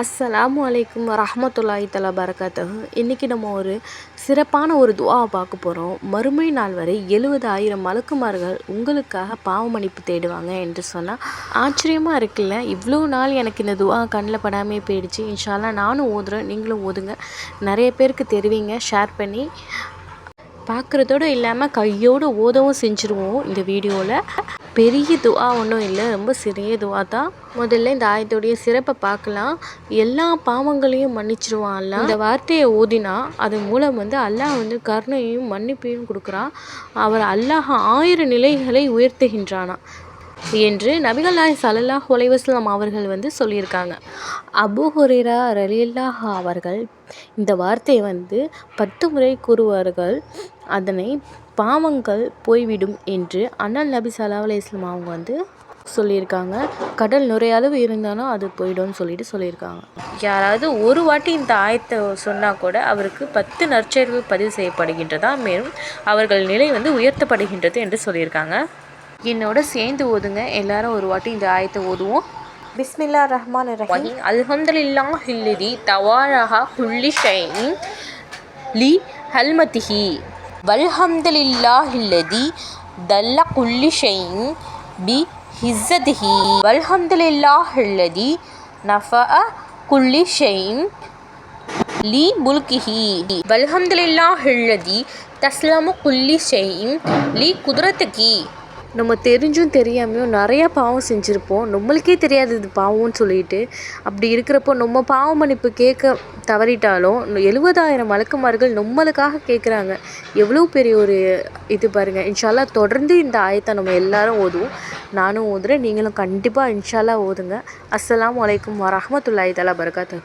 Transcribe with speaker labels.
Speaker 1: அஸ்ஸலாமு அலைக்கும் ரஹமத்துல்லாஹி தலா பரகாத்துஹு. இன்றைக்கி நம்ம ஒரு சிறப்பான ஒரு துவாவை பார்க்க போகிறோம் மறுமை நாள் வரை எழுபது ஆயிரம் மலக்குமார்கள் உங்களுக்காக பாவ மன்னிப்பு தேடுவாங்க என்று சொன்னால் ஆச்சரியமாக இருக்குல்ல? இவ்வளோ நாள் எனக்கு இந்த துவா கண்ணில் படாமே போயிடுச்சு. இன்ஷால்லா நானும் ஓதுறேன். நீங்களும் ஓதுங்க. நிறைய பேருக்கு தெரிவிங்க. ஷேர் பண்ணி பார்க்குறதோடு இல்லாமல் கையோடு ஓதவும் செஞ்சுருவோம் இந்த வீடியோவில் பெரிய துவா ஒன்றும் இல்லை ரொம்ப சிறிய துவா தான். முதல்ல இந்த ஆயத்துடைய சிறப்பை பார்க்கலாம். எல்லா பாவங்களையும் மன்னிச்சிருவான் அல்லா இந்த வார்த்தையை ஓதினா அது மூலம் வந்து அல்லாஹ் வந்து கருணையும் மன்னிப்பையும் கொடுக்குறான். அவர் அல்லாஹ் ஆயிரம் நிலைகளை உயர்த்துகின்றானா என்று நபிகள் நாய் சலல்லா அலைஹி அவர்கள் வந்து சொல்லியிருக்காங்க. அபு ஹுரைரா ரலில்லாஹ் அவர்கள் இந்த வார்த்தையை வந்து பத்து முறை கூறுவார்கள் அதனை பாவங்கள் போய்விடும் என்று அண்ணல் நபி ஸல்லல்லாஹு அலைஹி அவங்க வந்து சொல்லியிருக்காங்க. கடல் நுரையளவு இருந்தாலும் அது போயிடும்னு சொல்லிட்டு சொல்லியிருக்காங்க. யாராவது ஒரு வாட்டி இந்த ஆயத்தை சொன்னால் கூட அவருக்கு பத்து நற்செயல்கள் பதிவு செய்யப்படுகின்றதா மேலும் அவர்கள் நிலை வந்து உயர்த்தப்படுகின்றது என்று சொல்லியிருக்காங்க. என்னோட சேர்ந்து ஓதுங்க. எல்லாரும் ஒரு வாட்டி இந்த ஆயத்தை ஓதுவோம். பிஸ்மில்லா ரஹ்மான் ரஹீம் அல்ஹம்துலில்லாஹ் இல்லதி தவாரஹா குல்லி ஷைன் லி ஹல்மதிஹி. வல்ஹம்துலில்லாஹ் இல்லதி தல்ல குல்லி ஷைன் பி ஹிஸ்ஸதிஹி. வல்ஹம்துலில்லாஹ் இல்லதி நஃபஅ குல்லி ஷைன் லி முல்கிஹி. வல்ஹம்துலில்லாஹ் இல்லதி தஸ்லமு குல்லி ஷைன் லி குதிரத்துகி. நம்ம தெரிஞ்சும் தெரியாமையும் நிறையா பாவம் செஞ்சுருப்போம். நம்மளுக்கே தெரியாது இது பாவம்னு சொல்லிட்டு. அப்படி இருக்கிறப்போ நம்ம பாவ மன்னிப்பு கேட்க தவறிட்டாலும் எழுபதாயிரம் வழக்குமார்கள் நம்மளுக்காக கேட்குறாங்க. எவ்வளோ பெரிய ஒரு இது பாருங்கள் இன்ஷால்லா தொடர்ந்து இந்த ஆயத்தை நம்ம எல்லாரும் ஓதுவோம். நானும் ஓதுறேன். நீங்களும் கண்டிப்பாக இன்ஷால்லா ஓதுங்க. அஸ்லாம் வலைக்கம் வரஹ்மத்துல்லாஹி தலா பரகாத்து